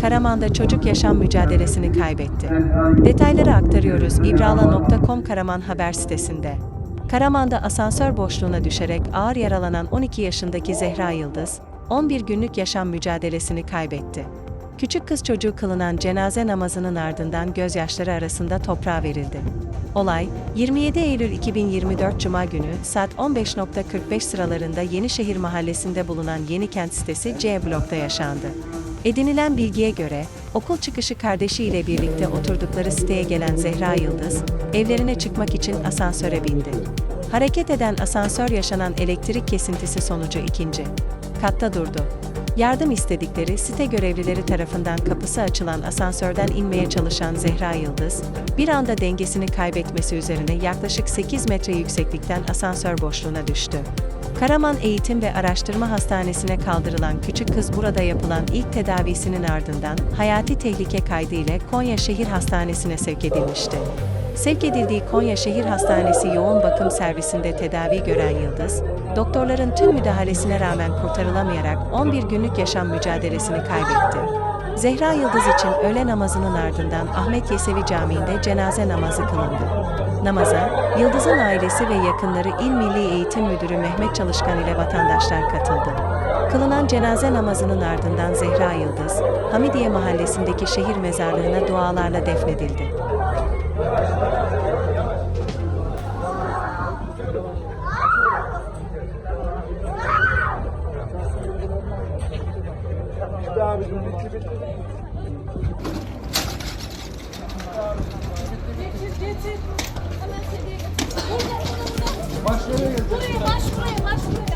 Karaman'da çocuk yaşam mücadelesini kaybetti. Detayları aktarıyoruz ibrala.com Karaman haber sitesinde. Karaman'da asansör boşluğuna düşerek ağır yaralanan 12 yaşındaki Zehra Yıldız, 11 günlük yaşam mücadelesini kaybetti. Küçük kız çocuğu kılınan cenaze namazının ardından gözyaşları arasında toprağa verildi. Olay, 27 Eylül 2024 Cuma günü saat 15.45 sıralarında Yenişehir Mahallesi'nde bulunan Yenikent sitesi C blokta yaşandı. Edinilen bilgiye göre, okul çıkışı kardeşiyle birlikte oturdukları siteye gelen Zehra Yıldız, evlerine çıkmak için asansöre bindi. Hareket eden asansör yaşanan elektrik kesintisi sonucu ikinci katta durdu. Yardım istedikleri site görevlileri tarafından kapısı açılan asansörden inmeye çalışan Zehra Yıldız, bir anda dengesini kaybetmesi üzerine yaklaşık 8 metre yükseklikten asansör boşluğuna düştü. Karaman Eğitim ve Araştırma Hastanesi'ne kaldırılan küçük kız burada yapılan ilk tedavisinin ardından hayati tehlike kaydıyla Konya Şehir Hastanesi'ne sevk edilmişti. Sevk edildiği Konya Şehir Hastanesi yoğun bakım servisinde tedavi gören Yıldız, doktorların tüm müdahalesine rağmen kurtarılamayarak 11 günlük yaşam mücadelesini kaybetti. Zehra Yıldız için öğle namazının ardından Ahmet Yesevi Camii'nde cenaze namazı kılındı. Namaza, Yıldız'ın ailesi ve yakınları İl Milli Eğitim Müdürü Mehmet Çalışkan ile vatandaşlar katıldı. Kılınan cenaze namazının ardından Zehra Yıldız, Hamidiye Mahallesi'ndeki şehir mezarlığına dualarla defnedildi. Getir getir. Hemen seriye getir. Burada burada. Baş Buraya baş buraya baş buraya.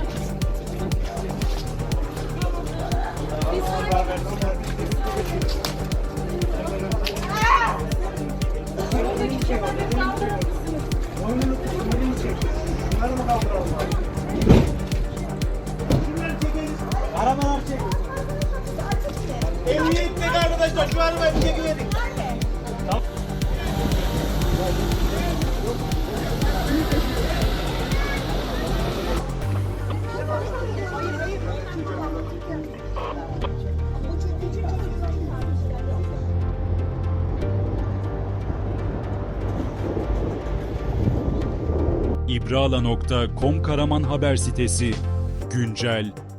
Arkadaşlar şu arabayı bir çekiverin. İbrala.com Karaman haber sitesi. Güncel,